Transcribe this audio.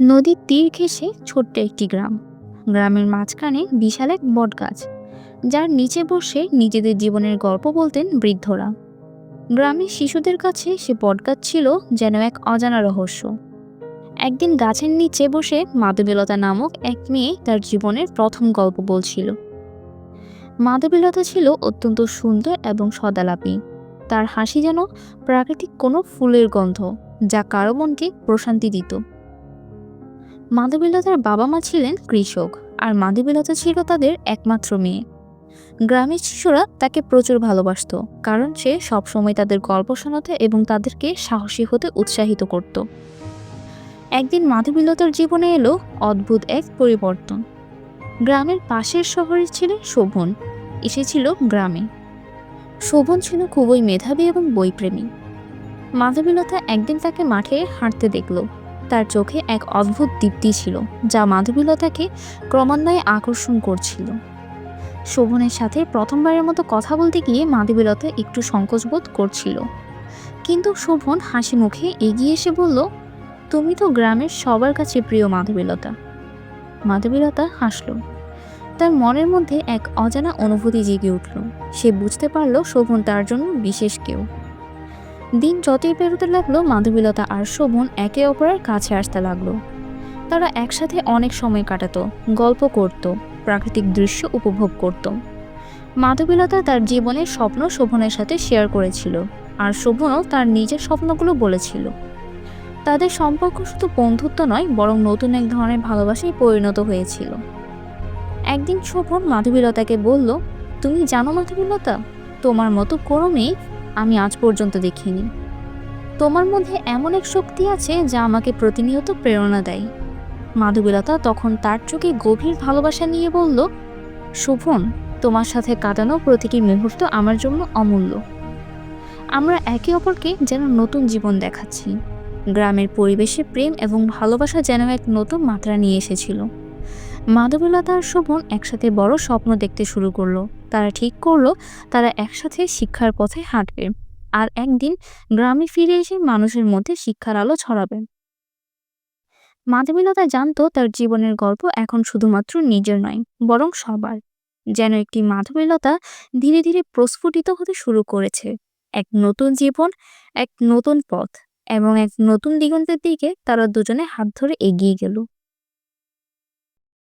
নদীর তীর ঘেঁষে ছোট্ট একটি গ্রাম। গ্রামের মাঝখানে বিশাল এক বটগাছ, যার নিচে বসে নিজেদের জীবনের গল্প বলতেন বৃদ্ধরা। গ্রামের শিশুদের কাছে সে বটগাছ ছিল যেন এক অজানা রহস্য। একদিন গাছের নিচে বসে মাধবীলতা নামক এক মেয়ে তার জীবনের প্রথম গল্প বলছিল। মাধবীলতা ছিল অত্যন্ত সুন্দর এবং সদালাপী। তার হাসি যেন প্রাকৃতিক কোনো ফুলের গন্ধ, যা কারও মনকে প্রশান্তি দিত। মাধবীলতার বাবা মা ছিলেন কৃষক আর মাধবীলতা ছিল তাদের একমাত্র মেয়ে। গ্রামের শিশুরা তাকে প্রচুর ভালোবাসতো, কারণ সে সবসময় তাদের গল্প শোনাতে এবং তাদেরকে সাহসী হতে উৎসাহিত করত। একদিন মাধবীলতার জীবনে এলো অদ্ভুত এক পরিবর্তন। গ্রামের পাশের শহরে ছিলেন শোভন, এসেছিল গ্রামে। শোভন ছিল খুবই মেধাবী এবং বইপ্রেমী। মাধবীলতা একদিন তাকে মাঠে হাঁটতে দেখল। তার চোখে এক অদ্ভুত দীপ্তি ছিল, যা মাধবীলতাকে ক্রমান্বয়ে আকর্ষণ করছিল। শোভনের সাথে প্রথমবারের মতো কথা বলতে গিয়ে মাধবীলতা একটু সংকোচবোধ করছিল। কিন্তু শোভন হাসি মুখে এগিয়ে এসে বলল, তুমি তো গ্রামের সবার কাছে প্রিয় মাধবীলতা। মাধবীলতা হাসল। তার মনের মধ্যে এক অজানা অনুভূতি জেগে উঠল। সে বুঝতে পারল শোভন তার জন্য বিশেষ কেউ। দিন যতই পেরোতে লাগল, মাধবীলতা আর শোভন একে অপরের কাছে আসতে লাগল। তারা একসাথে অনেক সময় কাটাতো, গল্প করত, প্রাকৃতিক দৃশ্য উপভোগ করত। মাধবীলতা তার জীবনের স্বপ্ন শোভনের সাথে শেয়ার করেছিল আর শোভনও তার নিজের স্বপ্নগুলো বলেছিল। তাদের সম্পর্ক শুধু বন্ধুত্ব নয়, বরং নতুন এক ধরনের ভালোবাসায় পরিণত হয়েছিল। একদিন শোভন মাধবীলতাকে বলল, তুমি জানো মাধবীলতা? তোমার মতো কোনো মেয়ে আমি আজ পর্যন্ত দেখিনি। তোমার মধ্যে এমন এক শক্তি আছে যা আমাকে প্রতিনিয়ত প্রেরণা দেয়। মাধবীলতা তখন তার চোখে গভীর ভালোবাসা নিয়ে বলল, শোভন, তোমার সাথে কাটানো প্রতিটি মুহূর্ত আমার জন্য অমূল্য। আমরা একে অপরকে যেন নতুন জীবন দেখাচ্ছি। গ্রামের পরিবেশে প্রেম এবং ভালোবাসা যেন এক নতুন মাত্রা নিয়ে এসেছিল। মাধবীলতা আর শোভন একসাথে বড় স্বপ্ন দেখতে শুরু করল। তারা ঠিক করল, তারা একসাথে শিক্ষার পথে হাঁটবে আর একদিন গ্রামে ফিরে এসে মানুষের মধ্যে শিক্ষার আলো ছড়াবে। মাধবীলতা জানতো তার জীবনের গল্প এখন শুধুমাত্র নিজের নয়, বরং সবার। যেন একটি মাধবীলতা ধীরে ধীরে প্রস্ফুটিত হতে শুরু করেছে। এক নতুন জীবন, এক নতুন পথ এবং এক নতুন দিগন্তের দিকে তারা দুজনে হাত ধরে এগিয়ে গেল।